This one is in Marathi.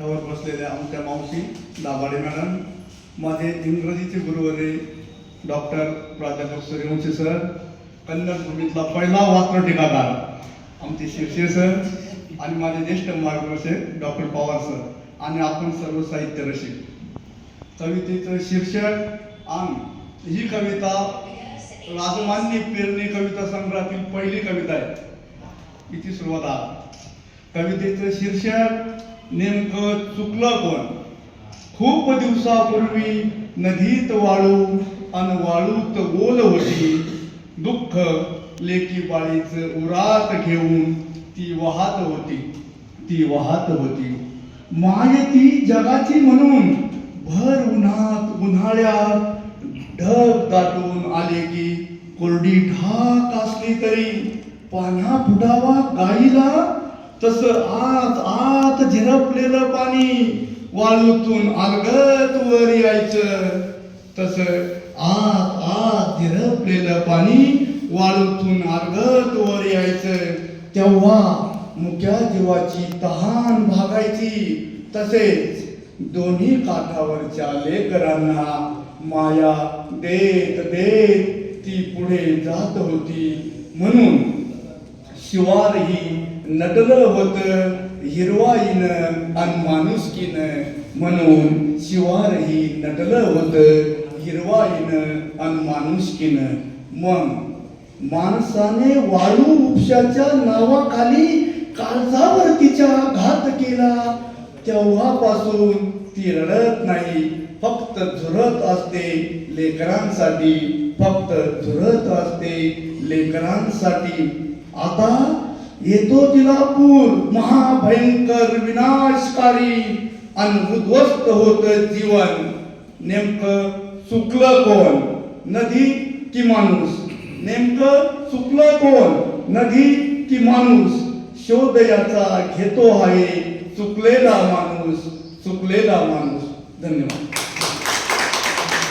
कवर बसलेल्या आमच्या मावशी दाभाडे मॅडम माझे इंग्रजीचे गुरुवरे डॉक्टर प्राध्यापक सूर्यवंशी सर कन्नड भूमीतला पहिला वात्र टीकाकार आमचे शिरशे सर आणि माझे ज्येष्ठ मार्गदर्शक डॉक्टर पवार सर आणि आपण सर्व साहित्य रसिक कवितेचं शीर्षक आणि ही कविता राजमान्य पेरणी कविता संग्रहातील पहिली कविता आहे. इथे सुरुवात आहे. कवितेचं शीर्षक नेमकं चुकलं कोण? खूप दिवसापूर्वी नदीत वाळू अन वाळूत गोल होती. दुःख लेकी बाळीच उरात घेऊन ती वाहत होती. ती वाहत होती. माय ती जगाची म्हणून भर उन्हात उन्हाळ्यात ढग दाटून आले की कोरडी ढाक असली तरी पाण्या फुटावा गाईला तस आत आत झिरपलेलं पाणी वाळूतून अलगत वर यायचं. तस आत आत झिरपलेलं पाणी वाळूतून अलगत वर यायचं. तेव्हा मुक्या जीवाची तहान भागायची. तसेच दोन्ही काठावरच्या लेकरांना माया देत देत ती पुढे जात होती. म्हणून शिवार ही नटलं होत हिरवाईन आणि माणुसकीन म्हणून शिवार ही नटलं होत हिरवाईन आणि माणुसकीन. मग माणसाने वाळू उपशाच्या नावाखाली काळजावर तिच्या घात केला. तेव्हापासून ती रडत नाही फक्त झुरत असते लेकरांसाठी फक्त झुरत असते लेकरांसाठी. आता येतो तिला पूर महाभयंकर विनाशकारी आणि उद्ध्वस्त होत जीवन. नेमकं चुकलं कोण? नदी की माणूस? नेमकं चुकलं कोण? नदी की माणूस? शोध याचा घेतो आहे चुकलेला माणूस चुकलेला माणूस. धन्यवाद.